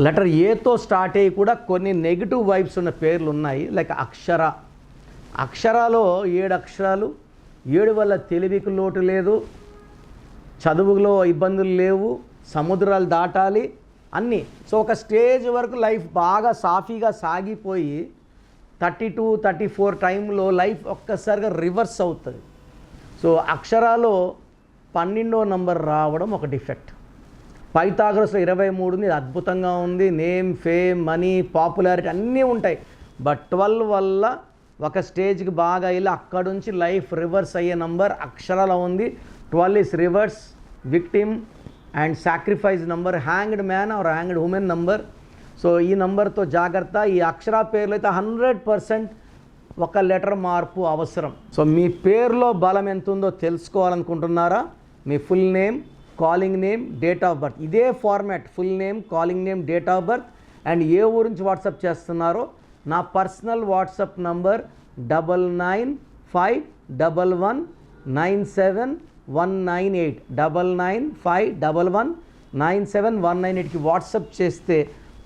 Letter ఏతో start అయ్యి కూడా కొన్ని నెగిటివ్ వైబ్స్ ఉన్న పేర్లు ఉన్నాయి. లైక్ అక్షర. అక్షరాలో ఏడు అక్షరాలు. ఏడు వల్ల తెలివికి లోటు లేదు. చదువులో ఇబ్బందులు లేవు. సముద్రాలు దాటాలి. అన్నీ. సో ఒక స్టేజ్ వరకు లైఫ్ బాగా సాఫీగా సాగిపోయి థర్టీ టూ థర్టీ ఫోర్ టైంలో లైఫ్ ఒక్కసారిగా రివర్స్ అవుతుంది. సో అక్షరాలో పన్నెండో నంబర్ రావడం ఒక డిఫెక్ట్. పైతాగ్రస్లో ఇరవై మూడుని అద్భుతంగా ఉంది. నేమ్ ఫేమ్ మనీ పాపులారిటీ అన్నీ ఉంటాయి. బట్ ట్వెల్వ్ వల్ల ఒక స్టేజ్కి బాగా వెళ్ళి అక్కడ నుంచి లైఫ్ రివర్స్ అయ్యే నంబర్ అక్షరాల ఉంది. Twelve is reverse victim and sacrifice number hanged man or hanged women number. So ఈ నంబర్తో జాగ్రత్త. ఈ అక్షర పేర్లు అయితే హండ్రెడ్ పర్సెంట్ ఒక లెటర్ మార్పు అవసరం. సో మీ పేరులో బలం ఎంత ఉందో తెలుసుకోవాలనుకుంటున్నారా? మీ full name calling name date of birth ఇదే format full name calling name date of birth and ఏ ఊరు నుంచి వాట్సాప్ చేస్తున్నారో నా personal WhatsApp number double nine five double one nine seven one nine eight double nine five double one nine seven one nine ఎయిట్కి WhatsApp చేస్తే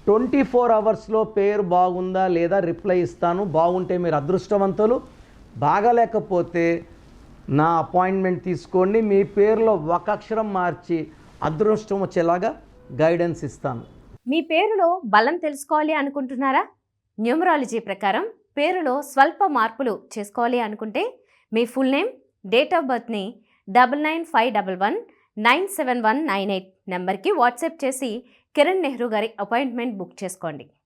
twenty four అవర్స్లో పేరు బాగుందా లేదా రిప్లై ఇస్తాను. బాగుంటే మీరు అదృష్టవంతులు. బాగాలేకపోతే నా అపాయింట్మెంట్ తీసుకోండి మీ పేరులో ఒక అక్షరం మార్చి అదృష్టం వచ్చేలాగా గైడెన్స్ ఇస్తాను. మీ పేరులో బలం తెలుసుకోవాలి అనుకుంటున్నారా? న్యూమరాలజీ ప్రకారం పేరులో స్వల్ప మార్పులు చేసుకోవాలి అనుకుంటే మీ full name date of బర్త్ని double nine five double one nine seven one nine eight నెంబర్కి వాట్సాప్ చేసి కిరణ్ నెహ్రూ గారి అపాయింట్మెంట్ బుక్ చేసుకోండి.